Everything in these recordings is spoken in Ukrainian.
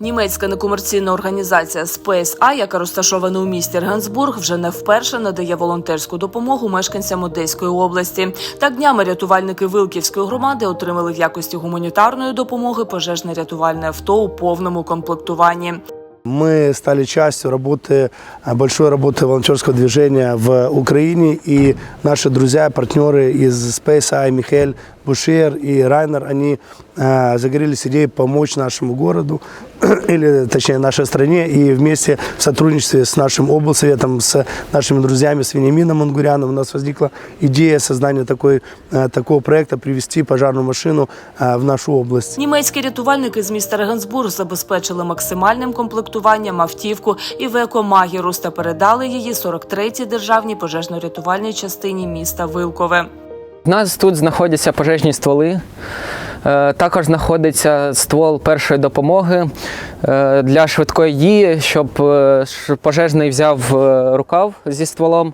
Німецька некомерційна організація Space A, яка розташована у місті Регенсбург, вже не вперше надає волонтерську допомогу мешканцям Одеської області. Так днями рятувальники Вилківської громади отримали в якості гуманітарної допомоги пожежне рятувальне авто у повному комплектуванні. Мы стали частью работы, э, большой работы волонтерского движения в Украине. И наши друзья, партнеры из Space Eye, Михаил Бушер и Райнер, они э, загорелись идеей помочь нашему городу, или точнее нашей стране, и вместе в сотрудничестве с нашим облсоветом, с нашими друзьями, с Вениамином Мангуряном, у нас возникла идея создания такой, э, такого проекта, привести пожарную машину э, в нашу область. Німецькі рятувальники з міста Регенсбург забезпечили максимальним комплектуванням автівку Івеко Магірус та передали її 43-й державній пожежно-рятувальній частині міста Вилкове. У нас тут знаходяться пожежні стволи. Е, Також знаходиться ствол першої допомоги е, для швидкої дії, щоб е, пожежний взяв рукав зі стволом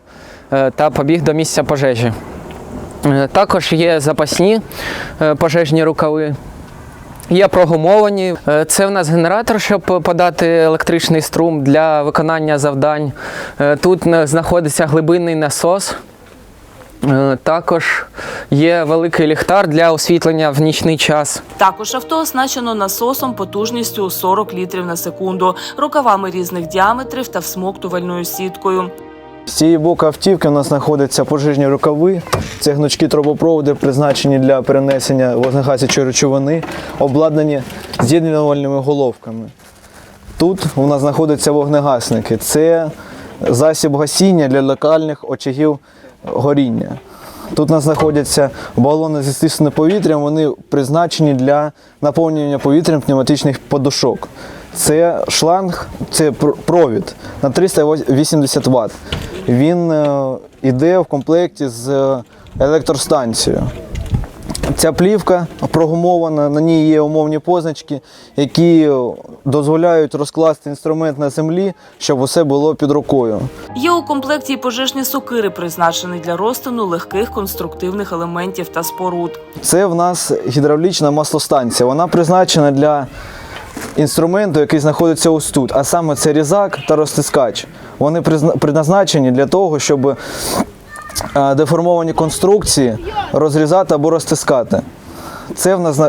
та побіг до місця пожежі. Також є запасні пожежні рукави. Є прогумовані. Це в нас генератор, щоб подати електричний струм для виконання завдань. Тут знаходиться глибинний насос. Також є великий ліхтар для освітлення в нічний час. Також авто оснащено насосом потужністю 40 літрів на секунду, рукавами різних діаметрів та всмоктувальною сіткою. З цієї боку автівки у нас знаходяться пожежні рукави. Це гнучкі трубопроводи, призначені для перенесення вогнегасячої речовини, обладнані з'єднувальними головками. Тут у нас знаходяться вогнегасники. Це засіб гасіння для локальних очагів горіння. Тут у нас знаходяться балони зі стисненим повітрям, вони призначені для наповнювання повітрям пневматичних подушок. Це шланг, це провід на 380 Вт. Він е, йде в комплекті з е, електростанцією. Ця плівка прогумована, на ній є умовні позначки, які дозволяють розкласти інструмент на землі, щоб усе було під рукою. Є у комплекті пожежні сокири, призначені для розтину легких конструктивних елементів та споруд. Це в нас гідравлічна маслостанція. Вона призначена для інструменту, який знаходиться ось тут, а саме це різак та розтискач. Вони призна- предназначені для того, щоб деформовані конструкції розрізати або розтискати. Це в нас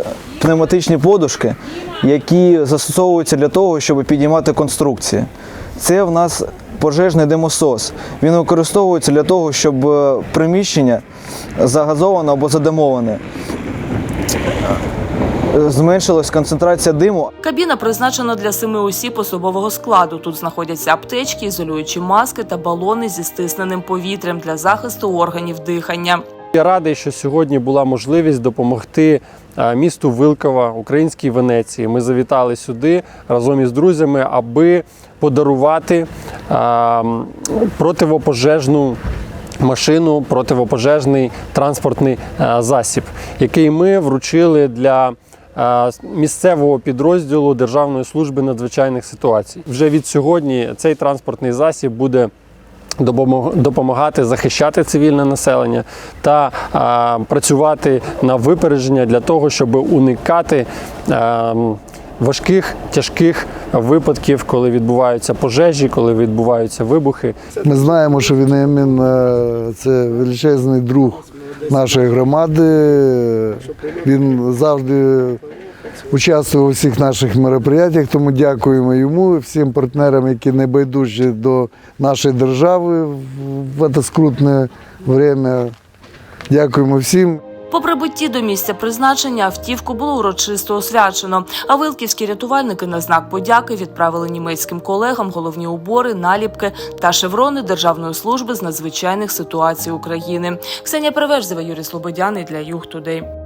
пневматичні подушки, які застосовуються для того, щоб підіймати конструкції. Це в нас пожежний димосос. Він використовується для того, щоб е, приміщення загазоване або задимоване. Зменшилась концентрація диму, Кабіна призначена для семи осіб особового складу. Тут знаходяться аптечки, ізолюючі маски та балони зі стисненим повітрям для захисту органів дихання. Я радий, що сьогодні була можливість допомогти е, місту Вилкова, українській Венеції. Ми завітали сюди разом із друзями, аби подарувати е, противопожежну. Машину, противопожежний транспортний е, засіб, який ми вручили для місцевого підрозділу Державної служби надзвичайних ситуацій. Вже від сьогодні цей транспортний засіб буде допомагати захищати цивільне населення та а, працювати на випередження для того, щоб уникати а, важких тяжких випадків, коли відбуваються пожежі, коли відбуваються вибухи. Ми знаємо, що Веніамін е, це величезний друг нашої громади. Він завжди участвував у всіх наших мероприятиях, тому дякуємо йому, всім партнерам, які небайдужі до нашої держави в- це скрутне время. Дякуємо всім. По прибутті до місця призначення автівку було урочисто освячено. А вилківські рятувальники на знак подяки відправили німецьким колегам головні убори, наліпки та шеврони Державної служби з надзвичайних ситуацій України. Ксенія Перевежзева, Юрій Слободяний для Юг Тудей.